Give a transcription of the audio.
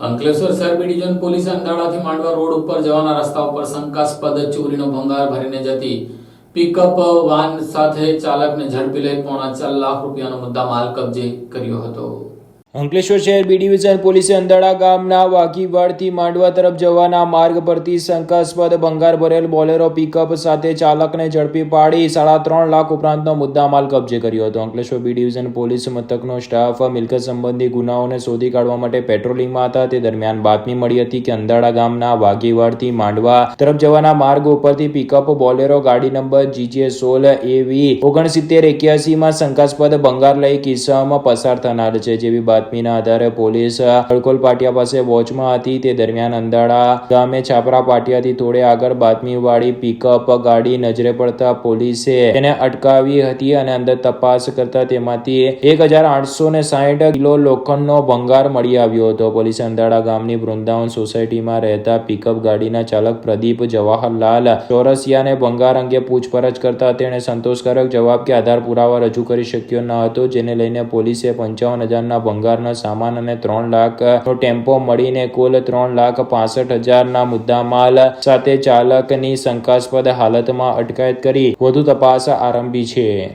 Ankleshwar B division પોલીસે અંધાળાથી માંડવા road ઉપર જવાના રસ્તા ઉપર શંકાસ્પદ ચોરીનો ભંગાર ભરીને જતી પિકઅપ વાન સાથે ચાલકને ઝડપી લઈ પોણા ચાર લાખ રૂપિયાનો મુદ્દા માલ કબજે કર્યો હતો. અંકલેશ્વર શહેર બી ડિવિઝન પોલીસે અંધાડા ગામના વાઘીવાડથી માંડવા તરફ જવાના માર્ગ પરથી શંકાસ્પદ ભંગાર ભરેલ બોલેરો પિકઅપ સાથે ચાલકને ઝડપી પાડી સાડા ત્રણ લાખ ઉપરાંતનો મુદ્દામાલ કબજે કર્યો હતો. અંકલેશ્વર બી ડિવિઝન પોલીસ મથકનો સ્ટાફ મિલકત સંબંધી ગુનાઓને શોધી કાઢવા માટે પેટ્રોલિંગમાં હતા. તે દરમિયાન બાતમી મળી હતી કે અંધાડા ગામના વાઘીવાડથી માંડવા તરફ જવાના માર્ગ ઉપરથી પિકઅપ બોલેરો ગાડી નંબર જીજે સોલ એવી ઓગણસિત્તેર એક્યાસીમાં શંકાસ્પદ ભંગાર લઈ કિસ્સામાં પસાર થનાર છે જેવી બાતમીના આધારે પોલીસ અડકોલ પાટિયા પાસે વોચમાં હતી. તે દરમિયાન અંધાડા ગામે છાપરા પાટિયાથી થોડે આગળ બાતમીવાળી પિકઅપ ગાડી નજરે પડતા પોલીસે તેને અટકાવી હતી અને અંદર તપાસ કરતા તેમાંથી એક કિલો લોખંડનો ભંગાર મળી આવ્યો હતો. પોલીસે અંધાડા ગામની વૃંદાવન સોસાયટીમાં રહેતા પિકઅપ ગાડીના ચાલક પ્રદીપ જવાહરલાલ ચોરસિયાને ભંગાર અંગે પૂછપરછ કરતા તેણે સંતોષકારક જવાબ કે આધાર પુરાવા રજૂ કરી શક્યો ન હતો, જેને લઈને પોલીસે પંચાવન હજારના ભંગારના સામાન અને ત્રણ લાખનો ટેમ્પો મળીને કુલ ત્રણ લાખ પાસઠ હજારના મુદ્દામાલ સાથે ચાલકની શંકાસ્પદ હાલતમાં અટકાયત કરી. વધુ તપાસ આરંભી છે.